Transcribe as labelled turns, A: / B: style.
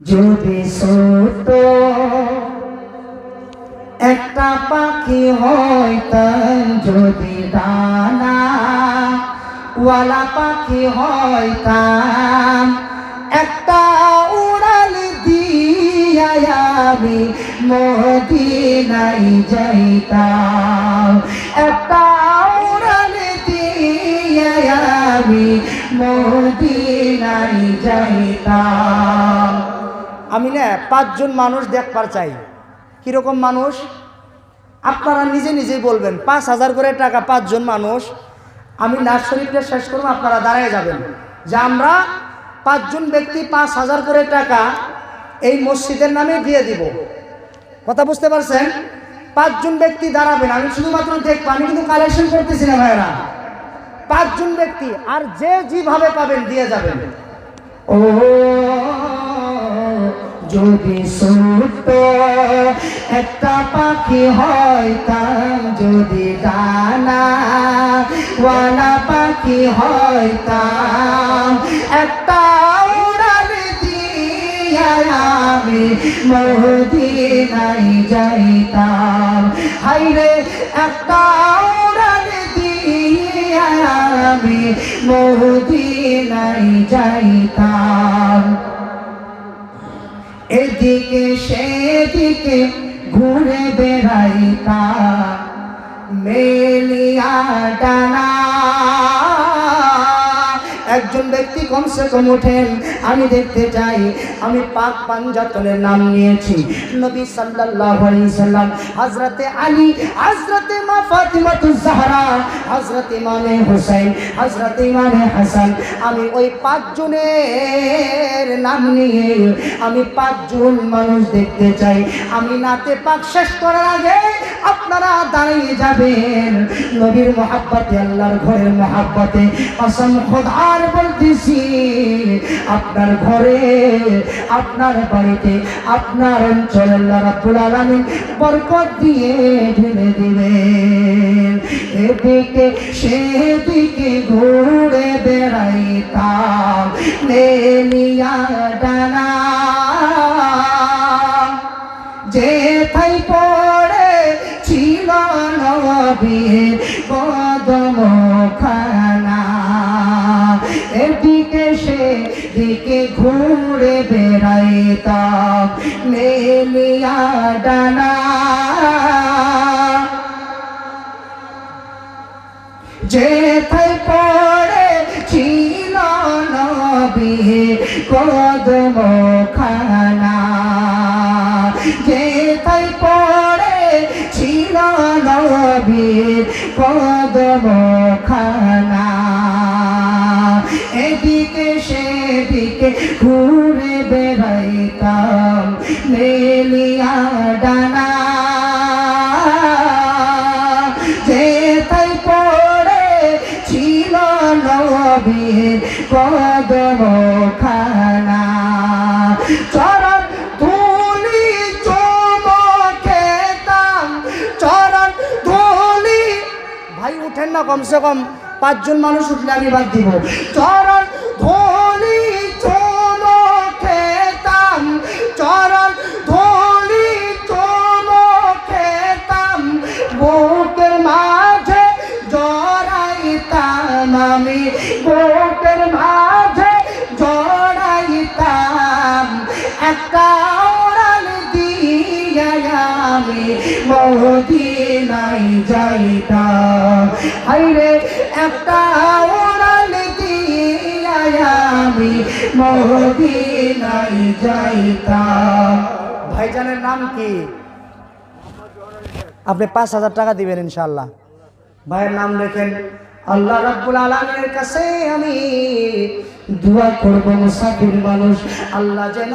A: যদি ছোট একটা পাখি হইতাম যদি ডানা ওয়ালা পাখি হইতাম একটা উড়াল দিয়া আমি মদিনাই যাইতাম। একটা উড়াল দিয়া আমি মদিনাই যাইতাম।
B: আমি না পাঁচজন মানুষ দেখবার চাই। কীরকম মানুষ? আপনারা নিজে নিজেই বলবেন, পাঁচ হাজার করে টাকা পাঁচজন মানুষ, আমি নাচ শরীফটা শেষ করব, আপনারা দাঁড়ায় যাবেন। যে আমরা পাঁচজন ব্যক্তি পাঁচ হাজার করে টাকা এই মসজিদের নামে দিয়ে দিব। কথা বুঝতে পারছেন? পাঁচজন ব্যক্তি দাঁড়াবেন, আমি শুধুমাত্র দেখব, আমি কিন্তু কালেকশন করতেছি না ভাইরা পাঁচজন ব্যক্তি, আর যে যেভাবে পাবেন দিয়ে যাবেন।
A: ও যদি ছোট একটা পাখি হইতাম যদি ডানা ওয়ালা পাখি হইতাম একটা আমি মদিনাই যাইতাম। হাইরে, একটা আমি মদিনাই যাইতাম। এদিকে সেদিকে ঘুরে বেড়াইতাম মেলিয়া ডানা
B: একজন ব্যক্তি কমসে কম ওঠেন আমি দেখতে চাই, আমি পাক পাঞ্জাতনের নাম নিয়েছি। নবী সাল্লাল্লাহু আলাইহি সাল্লাম, হযরতে আলী, হযরতে মা ফাতিমাতুজ জাহরা, হযরতে ইমামে হুসাইন, হযরতে ইমামে হাসান, আমি ওই পাঁচজনের নাম নিয়ে আমি পাঁচজন মানুষ দেখতে চাই। আমি নাতে পাক শেষ করার আগে আপনারা দাঁড়িয়ে যাবেন। নবীর মহাব্বতে, আল্লাহর ঘরের মহাব্বতে। অসম খোদার বলতেছি, আপনার ঘরে, আপনার বাড়িতে, আপনার অঞ্চলে আল্লাহ রাব্বুল আলামিন বরকত দিয়ে ঢেলে দিবেন। এদিকে সেদিকে ঘুরে বেড়াইতাম নেলিয়া ডানা। যে থাই নবীর কদম খানা এদিকে সে দিকে ঘুরে বেড়াইতাম ডানা। যে থাই পড়ে ছিল নবীর কদম নবীর কদম খানা এদিকে সেদিকে ঘুরে বেড়াইতাম মেলিয়া ডানা। যেতাই কদম খানা চরণ না, কমসে কম পাঁচজন মানুষ উঠলে আমি বাদ দিব। চরণ ধুলি চমকেতাম চরণ ধুলি চমকেতাম বুকের মাঝে জড়াইতাম আমি, বুকের মাঝে জড়াইতাম। একটা দিয়া আমি মদিনাই যাইতাম হাইরে একটা ওড়াল দিয়া আমি মদিনাই যাইতাম ভাইজানের নাম কি? আপনি পাঁচ হাজার টাকা দিবেন ইনশাল্লাহ ভাইয়ের নাম লেখেন আল্লাহ রাব্বুল আলমের কাছে আমি দোয়া করব মুসাফির মানুষ আল্লাহ যেন